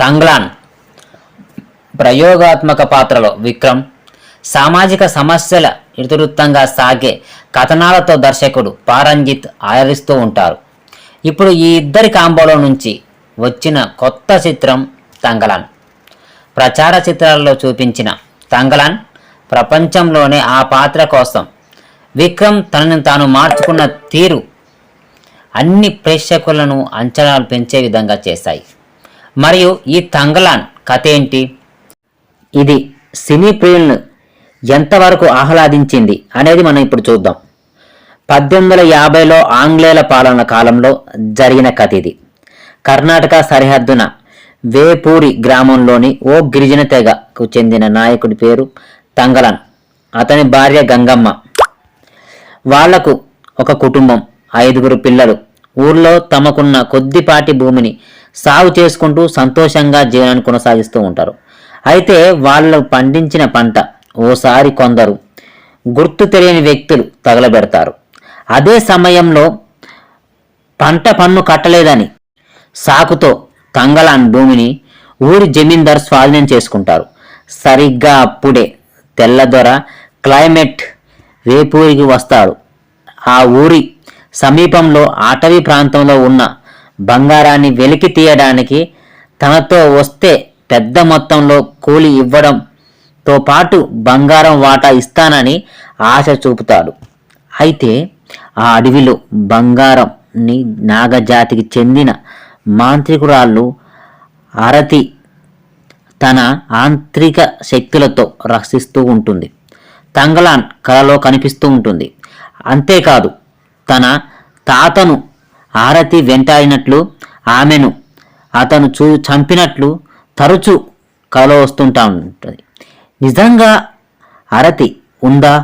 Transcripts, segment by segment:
తంగ్లాన్. ప్రయోగాత్మక పాత్రలో విక్రమ్ సామాజిక సమస్యల ఇతివృత్తంగా సాగే కథనాలతో దర్శకుడు పారంజిత్ ఆదరిస్తూ ఉంటారు. ఇప్పుడు ఈ ఇద్దరి కాంబోలో నుంచి వచ్చిన కొత్త చిత్రం తంగలాన్. ప్రచార చిత్రాల్లో చూపించిన తంగలాన్ ప్రపంచంలోనే ఆ పాత్ర కోసం విక్రమ్ తనని తాను మార్చుకున్న తీరు అన్ని ప్రేక్షకులను అంచనాలు పెంచే విధంగా చేశాయి. మరియు ఈ తంగలాన్ కథ ఏంటి? ఇది సినీ ప్రియులను ఎంతవరకు ఆహ్లాదించింది అనేది మనం ఇప్పుడు చూద్దాం. పద్దెనిమిది వందల యాభైలో ఆంగ్లేయుల పాలన కాలంలో జరిగిన కథ ఇది. కర్ణాటక సరిహద్దున వేపూరి గ్రామంలోని ఓ గిరిజన తెగకు చెందిన నాయకుడి పేరు తంగలన్. అతని భార్య గంగమ్మ. వాళ్ళకు ఒక కుటుంబం ఐదుగురు పిల్లలు. ఊర్లో తమకున్న కొద్దిపాటి భూమిని సాగు చేసుకుంటూ సంతోషంగా జీవనాన్ని కొనసాగిస్తూ ఉంటారు. అయితే వాళ్ళు పండించిన పంట ఓసారి కొందరు గుర్తు తెలియని వ్యక్తులు తగలబెడతారు. అదే సమయంలో పంట పన్ను కట్టలేదని సాకుతో తంగలాన్ భూమిని ఊరి జమీందార్ స్వాధీనం చేసుకుంటారు. సరిగ్గా అప్పుడే తెల్లదొర క్లైమేట్ వేపూరికి వస్తాడు. ఆ ఊరి సమీపంలో అటవీ ప్రాంతంలో ఉన్న బంగారాన్ని వెలికి తీయడానికి తనతో వస్తే పెద్ద మొత్తంలో కూలి ఇవ్వడంతో పాటు బంగారం వాటా ఇస్తానని ఆశ చూపుతాడు. అయితే ఆ అడవిలో బంగారంని నాగజాతికి చెందిన మాంత్రికురాళ్ళు అరతి తన ఆంత్రిక శక్తులతో రక్షిస్తూ ఉంటుంది. తంగలాన్ కలలో కనిపిస్తూ ఉంటుంది. అంతేకాదు తన తాతను ఆరతి వెంటాడినట్లు ఆమెను అతను చూ చంపినట్లు తరచూ కల వస్తుంటా ఉంటుంది నిజంగా అరతి ఉందా?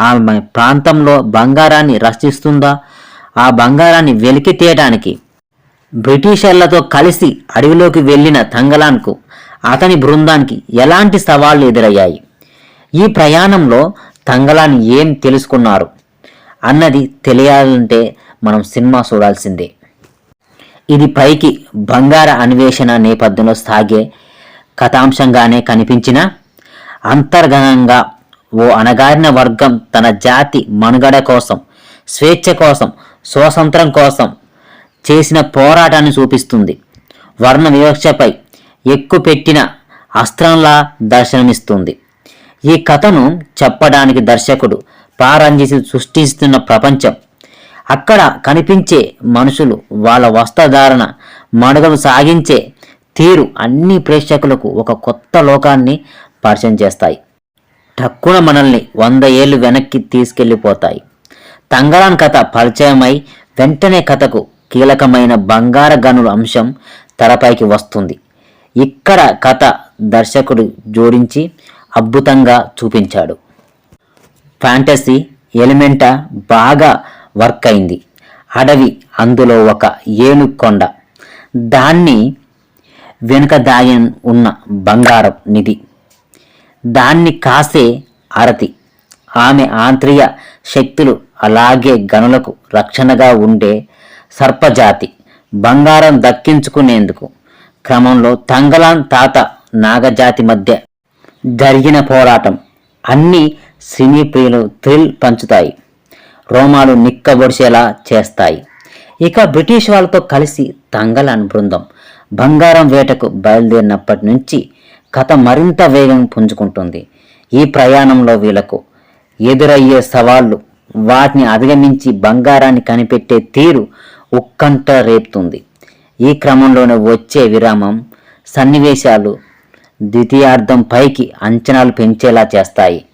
ఆమె ప్రాంతంలో బంగారాన్ని రక్షిస్తుందా? ఆ బంగారాన్ని వెలికి తీయడానికి బ్రిటిషర్లతో కలిసి అడవిలోకి వెళ్ళిన తంగలాన్కు అతని బృందానికి ఎలాంటి సవాళ్ళు ఎదురయ్యాయి? ఈ ప్రయాణంలో తంగలాన్ ఏం తెలుసుకున్నారు? అన్నది తెలియాలంటే మనం సినిమా చూడాల్సిందే. ఇది పైకి బంగార అన్వేషణ నేపథ్యంలో సాగే కథాంశంగానే కనిపించిన అంతర్గతంగా ఓ అణగారిన వర్గం తన జాతి మనుగడ కోసం స్వేచ్ఛ కోసం స్వాతంత్రం కోసం చేసిన పోరాటాన్ని చూపిస్తుంది. వర్ణ వివక్షపై ఎక్కుపెట్టిన అస్త్రంలా దర్శనమిస్తుంది. ఈ కథను చెప్పడానికి దర్శకుడు పారంజిసి సృష్టిస్తున్న ప్రపంచం. అక్కడ కనిపించే మనుషులు వాళ్ళ వస్త్రధారణ మడుగను సాగించే తీరు అన్ని ప్రేక్షకులకు ఒక కొత్త లోకాన్ని పరిచయం చేస్తాయి. టక్కున మనల్ని వంద ఏళ్ళు వెనక్కి తీసుకెళ్ళిపోతాయి. తంగరాన్ కథ పరిచయమై వెంటనే కథకు కీలకమైన బంగార గనుల అంశం తెరపైకి వస్తుంది. ఇక్కడ కథ దర్శకుడు జోడించి అద్భుతంగా చూపించాడు. ఫ్యాంటసీ ఎలిమెంట బాగా వర్క్ అయింది. అడవి అందులో ఒక ఏనుకొండ. దాన్ని వెనుక దాగి ఉన్న బంగారం నిధి. దాన్ని కాసే అరతి ఆమె ఆంత్రియ శక్తులు అలాగే గనులకు రక్షణగా ఉండే సర్పజాతి. బంగారం దక్కించుకునేందుకు క్రమంలో తంగలాన్ తాత నాగజాతి మధ్య జరిగిన పోరాటం. అన్ని సినీ ప్రియులు థ్రిల్ పంచుతాయి. రోమాలు నిక్కబొడిచేలా చేస్తాయి. ఇక బ్రిటిష్ వాళ్ళతో కలిసి తంగలాన్ బృందం బంగారం వేటకు బయలుదేరినప్పటి నుంచి కథ మరింత వేగం పుంజుకుంటుంది. ఈ ప్రయాణంలో వీళ్ళకు ఎదురయ్యే సవాళ్ళు వాటిని అధిగమించి బంగారాన్ని కనిపెట్టే తీరు ఉక్కంట రేపుతుంది. ఈ క్రమంలోనే వచ్చే విరామం సన్నివేశాలు ద్వితీయార్థం పైకి అంచనాలు పెంచేలా చేస్తాయి.